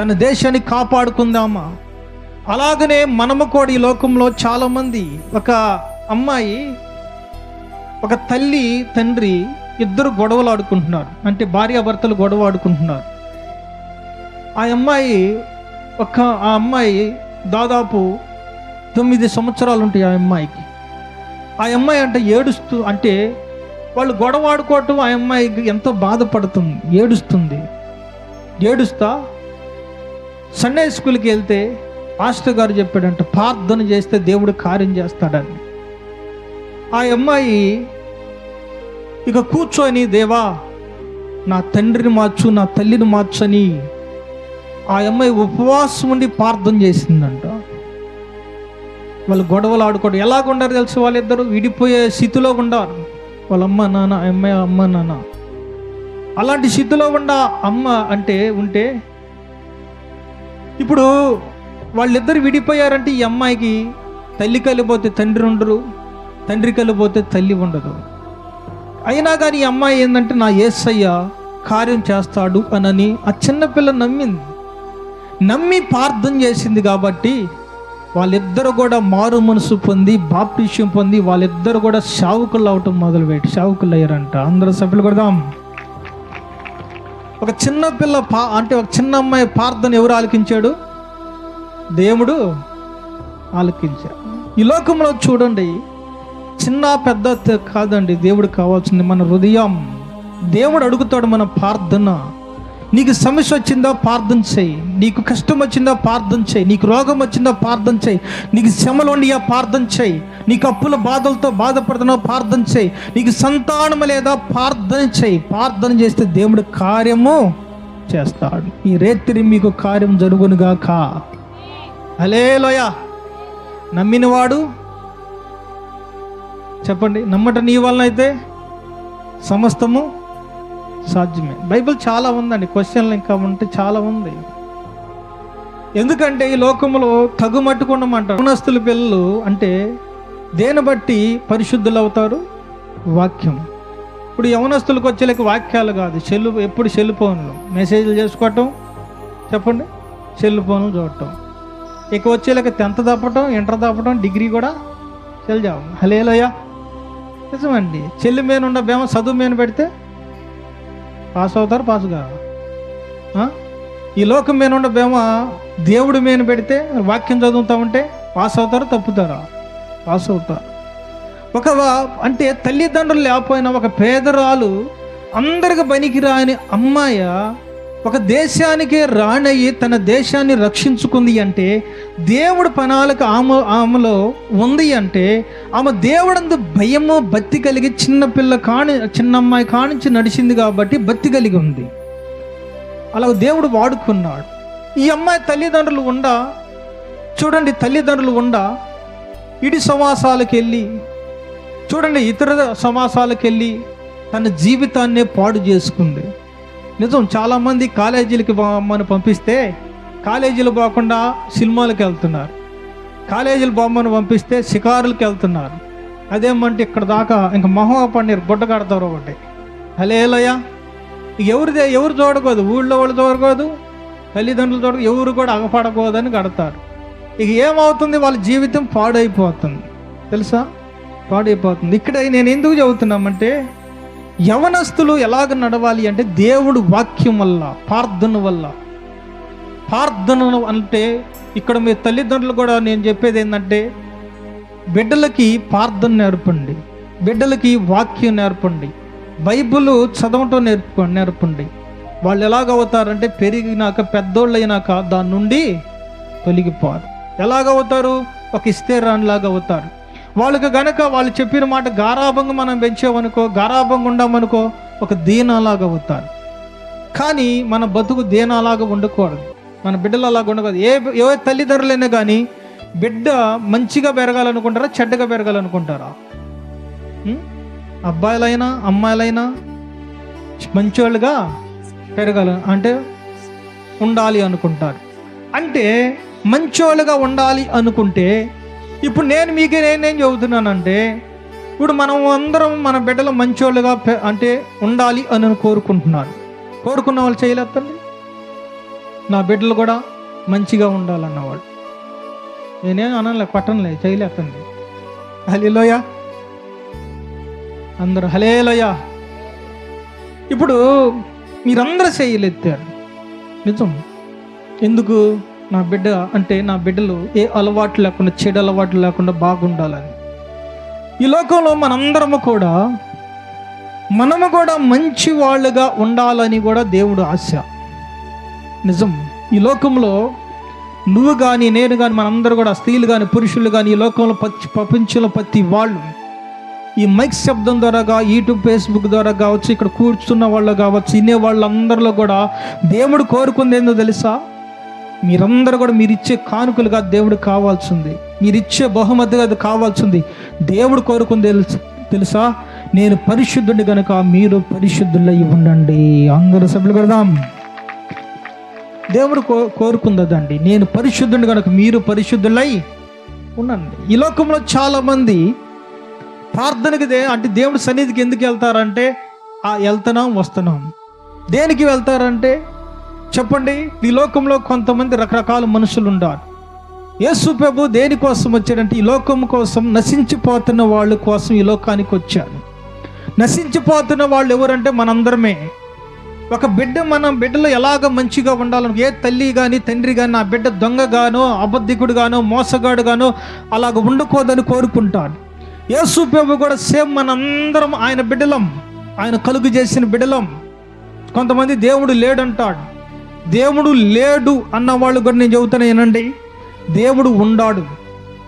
తన దేశాన్ని కాపాడుకుందామా? అలాగనే మనము కూడా ఈ లోకంలో చాలామంది ఒక అమ్మాయి ఒక తల్లి తండ్రి ఇద్దరు గొడవలు ఆడుకుంటున్నారు. అంటే భార్యాభర్తలు గొడవ ఆడుకుంటున్నారు. ఆ అమ్మాయి ఒక ఆ అమ్మాయి దాదాపు తొమ్మిది సంవత్సరాలు ఉంటాయి ఆ అమ్మాయికి. ఆ అమ్మాయి అంటే ఏడుస్తూ అంటే వాళ్ళు గొడవ ఆడుకోవటం ఆ అమ్మాయికి ఎంతో బాధపడుతుంది ఏడుస్తుంది. ఏడుస్తా సండే స్కూల్కి వెళ్తే పాస్టర్ గారు చెప్పాడంట ప్రార్థన చేస్తే దేవుడు కార్యం చేస్తాడని. ఆ అమ్మాయి ఇక కూర్చొని దేవా నా తండ్రిని మార్చు నా తల్లిని మార్చని. ఆ అమ్మాయి ఉపవాసం ఉండి ప్రార్థన చేసిందంట. వాళ్ళు గొడవలు ఆడుకోవడం ఎలాగుండారు తెలుసు వాళ్ళిద్దరు? విడిపోయే స్థితిలో ఉండారు. వాళ్ళ అమ్మ నాన్న ఆ అమ్మాయి అమ్మ నాన్న. అలాంటి స్థితిలో ఉండ అమ్మ అంటే ఉంటే ఇప్పుడు వాళ్ళిద్దరు విడిపోయారంటే ఈ అమ్మాయికి తల్లి కలిపోతే తండ్రి ఉండరు తండ్రి కలిపోతే తల్లి ఉండదు. అయినా కానీ ఈ అమ్మాయి ఏంటంటే నా ఏసయ్య కార్యం చేస్తాడు అనని ఆ చిన్నపిల్ల నమ్మింది. నమ్మి ప్రార్థన చేసింది కాబట్టి వాళ్ళిద్దరు కూడా మారు మనసు పొంది బాప్టిష్యం పొంది వాళ్ళిద్దరు కూడా షావుకులు అవటం మొదలుపెట్టి షావుకులు అయ్యారంట. అందరూ సభ్యులు కొడదాం. ఒక చిన్న పిల్ల పా అంటే ఒక చిన్న అమ్మాయి ప్రార్థన ఎవరు ఆలకించాడు? దేవుడు ఆలకించాడు. ఈ లోకంలో చూడండి చిన్న పెద్ద కాదండి దేవుడు కావాల్సింది మన హృదయం. దేవుడు అడుగుతాడు మన ప్రార్థన నీకు సమస్య వచ్చిందా ప్రార్థన చేయి. నీకు కష్టం వచ్చిందా ప్రార్థన చేయి. నీకు రోగం వచ్చిందా ప్రార్థన చేయి. నీకు శ్రమలు ఉండియా ప్రార్థన చేయి. నీకు అప్పుల బాధలతో బాధపడుతున్నావు ప్రార్థన చేయి. నీకు సంతానం లేదా ప్రార్థన చేయి. ప్రార్థన చేస్తే దేవుడు కార్యము చేస్తాడు. ఈ రేత్రి మీకు కార్యం జరుగునుగాక. అలేలోయ నమ్మినవాడు చెప్పండి నమ్మట నీ వలన అయితే సమస్తము సాధ్యమే. బైబిల్ చాలా ఉందండి. క్వశ్చన్లు ఇంకా ఉంటే చాలా ఉంది. ఎందుకంటే ఈ లోకంలో తగుమట్టుకున్నమంటారు గుణస్తుల పిల్లలు అంటే దేని బట్టి పరిశుద్ధులు అవుతారు వాక్యం. ఇప్పుడు యవనస్తులకు వచ్చేలకి వాక్యాలు కాదు. సెల్లు ఎప్పుడు సెల్ ఫోన్లు. మెసేజ్లు చేసుకోవటం చెప్పండి? సెల్ ఫోన్లు చూడటం. ఇక వచ్చేలకి టెన్త్ తప్పటం ఇంటర్ తప్పటం డిగ్రీ కూడా సెల్ జాబ్. హలేలోయ నిజమండి. చెల్లి మీద ఉన్న బేమ చదువు మీద పెడితే పాస్ అవుతారు పాస్ కాదు ఈ లోకం మీద ఉన్న బేమ దేవుడి మీద పెడితే వాక్యం చదువుతా ఉంటే పాస్ అవుతారు తప్పుతారా? పాస్ అవుతారు ఒక అంటే తల్లిదండ్రులు లేకపోయినా ఒక పేదరాలు అందరికి పనికిరాని అమ్మాయ ఒక దేశానికి రాణయ్యి తన దేశాన్ని రక్షించుకుంది అంటే దేవుడు పనాలకు ఆమె ఆమెలో ఉంది అంటే ఆమె దేవుడందు భయము భక్తి కలిగి చిన్నపిల్ల కాని చిన్న అమ్మాయి కానించి నడిచింది కాబట్టి భక్తి కలిగి ఉంది. అలా దేవుడు వాడుకున్నాడు. ఈ అమ్మాయి తల్లిదండ్రులు ఉండా? చూడండి తల్లిదండ్రులు ఉండా? ఇడి సమాసాలకు వెళ్ళి చూడండి ఇతర సమాసాలకు వెళ్ళి తన జీవితాన్నే పాడు చేసుకుంది. నిజం చాలామంది కాలేజీలకి బొమ్మను పంపిస్తే కాలేజీలు పోకుండా సినిమాలకు వెళ్తున్నారు. కాలేజీలు బొమ్మను పంపిస్తే షికారులకు వెళ్తున్నారు. అదేమంటే ఇక్కడ దాకా ఇంకా మొహం పండిరు గుడ్డ కడతారు ఒకటి. హలేలయ్య ఎవరిదే ఎవరు చూడకూడదు ఊళ్ళో వాళ్ళు చూడకూడదు తల్లిదండ్రులు చూడక ఎవరు కూడా అగపడకూడదని కడతారు. ఇక ఏమవుతుంది? వాళ్ళ జీవితం పాడైపోతుంది. తెలుసా? పాడైపోతుంది. ఇక్కడ నేను ఎందుకు చెబుతున్నామంటే యవనస్తులు ఎలాగ నడవాలి అంటే దేవుడు వాక్యం వల్ల ప్రార్థన వల్ల. ప్రార్థన అంటే ఇక్కడ మీ తల్లిదండ్రులు కూడా నేను చెప్పేది ఏంటంటే బిడ్డలకి ప్రార్థన నేర్పండి. బిడ్డలకి వాక్యం నేర్పండి. బైబిల్ చదవటం నేర్ప నేర్పండి. వాళ్ళు ఎలాగవుతారంటే పెరిగినాక పెద్దోళ్ళు అయినాక దాని నుండి తొలగిపోరు. ఎలాగవుతారు ఒక ఇస్తేరాన్లాగా అవుతారు. వాళ్ళకి గనక వాళ్ళు చెప్పిన మాట గారాభంగా మనం పెంచామనుకో గారాభంగా ఉండామనుకో ఒక దీనాలాగా అవుతారు. కానీ మన బతుకు దీనాలాగా ఉండకూడదు. మన బిడ్డలు అలాగా ఉండకూడదు. ఏ ఏ తల్లిదండ్రులైనా కానీ బిడ్డ మంచిగా పెరగాలనుకుంటారా చెడ్డగా పెరగాలనుకుంటారా? అబ్బాయిలైనా అమ్మాయిలైనా మంచోళ్ళుగా పెరగాల అంటే ఉండాలి అనుకుంటారు. అంటే మంచోళ్ళుగా ఉండాలి అనుకుంటే ఇప్పుడు నేను మీకు నేనేం చెబుతున్నానంటే ఇప్పుడు మనం అందరం మన బిడ్డలు మంచోళ్ళుగా అంటే ఉండాలి అని కోరుకుంటున్నారు కోరుకున్న వాళ్ళు చేయలేదండి నా బిడ్డలు కూడా మంచిగా ఉండాలన్నవాడు. నేనేం అనలే కొట్టనులే చేయలేదండి హలేలోయ అందరూ హలేలోయ ఇప్పుడు మీరందరూ చేయలేత్తారు నిజం. ఎందుకు? నా బిడ్డ అంటే నా బిడ్డలు ఏ అలవాటు లేకుండా చెడు అలవాటు లేకుండా బాగుండాలని. ఈ లోకంలో మనందరము కూడా మనము కూడా మంచి వాళ్ళుగా ఉండాలని కూడా దేవుడు ఆశ. నిజం. ఈ లోకంలో నువ్వు కానీ నేను కానీ మనందరూ కూడా స్త్రీలు కానీ పురుషులు కానీ ఈ లోకంలో పచ్చి ప్రపంచంలో ప్రతి వాళ్ళు ఈ మైక్ శబ్దం ద్వారాగా యూట్యూబ్ ఫేస్బుక్ ద్వారా కావచ్చు ఇక్కడ కూర్చున్న వాళ్ళు కావచ్చు వినే వాళ్ళందరిలో కూడా దేవుడు కోరుకుంది ఏందో తెలుసా? మీరందరూ కూడా మీరు ఇచ్చే కానుకలుగా దేవుడు కావాల్సింది. మీరు ఇచ్చే బహుమతిగా అది కావాల్సింది. దేవుడు కోరుకుంది తెలుసా నేను పరిశుద్ధుడి కనుక మీరు పరిశుద్ధులై ఉండండి. అందరూ సభ్యులు కడదాం. దేవుడు కో కోరుకుందండి నేను పరిశుద్ధుని కనుక మీరు పరిశుద్ధులై ఉండండి. ఈ లోకంలో చాలామంది ప్రార్థనకి దే అంటే దేవుడి సన్నిధికి ఎందుకు వెళ్తారంటే ఆ వెళ్తున్నాం వస్తున్నాం. దేనికి వెళ్తారంటే చెప్పండి ఈ లోకంలో కొంతమంది రకరకాల మనుషులు ఉన్నారు యేసు ప్రభు దేనికోసం వచ్చాడంటే ఈ లోకం కోసం నశించిపోతున్న వాళ్ళ కోసం ఈ లోకానికి వచ్చాడు నశించిపోతున్న వాళ్ళు ఎవరంటే మనందరమే. ఒక బిడ్డ మనం బిడ్డలో ఎలాగ మంచిగా ఉండాలని ఏ తల్లి కానీ తండ్రి కానీ నా బిడ్డ దొంగగానో అబద్ధికుడు గానో మోసగాడు గానో అలాగ ఉండకూడదని కోరుకుంటాడు యేసు ప్రభు కూడా సేమ్ మనందరం ఆయన బిడ్డలం. ఆయన కలుగు చేసిన బిడ్డలం. కొంతమంది దేవుడు లేడంటాడు. దేవుడు లేడు అన్న వాళ్ళు కూడా నేను చెబుతాను ఏనండి దేవుడు ఉండాడు.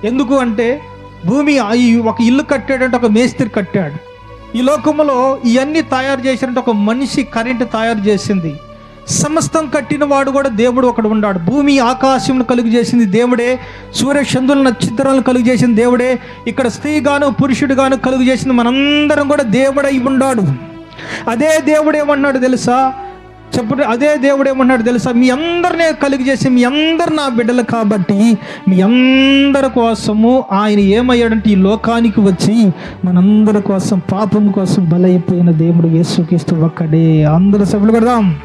ఎందుకు అంటే భూమి అయి ఒక ఇల్లు కట్టాడంటే ఒక మేస్త్రి కట్టాడు. ఈ లోకంలో ఇవన్నీ తయారు చేసినట్టు ఒక మనిషి కరెంటు తయారు చేసింది. సమస్తం కట్టిన వాడు కూడా దేవుడు ఒకడు ఉన్నాడు భూమి ఆకాశం కలుగు చేసింది దేవుడే. సూర్య చంద్రుల నక్షత్రాలను కలుగు చేసింది దేవుడే. ఇక్కడ స్త్రీ గాను పురుషుడు గాను కలుగు చేసింది మనందరం కూడా దేవుడై ఉన్నాడు అదే దేవుడు ఏమన్నాడు తెలుసా? చెప్పండి అదే దేవుడు ఏమన్నాడు తెలుసా? మీ అందరినీ కలిగి చేసి మీ అందరు నా బిడ్డలు కాబట్టి మీ అందరి కోసము ఆయన ఏమయ్యాడంటే ఈ లోకానికి వచ్చి మనందరి కోసం పాపం కోసం బలైపోయిన దేవుడు యేసుక్రీస్తు ఒక్కడే. అందరు సభ్యులు కడదాం.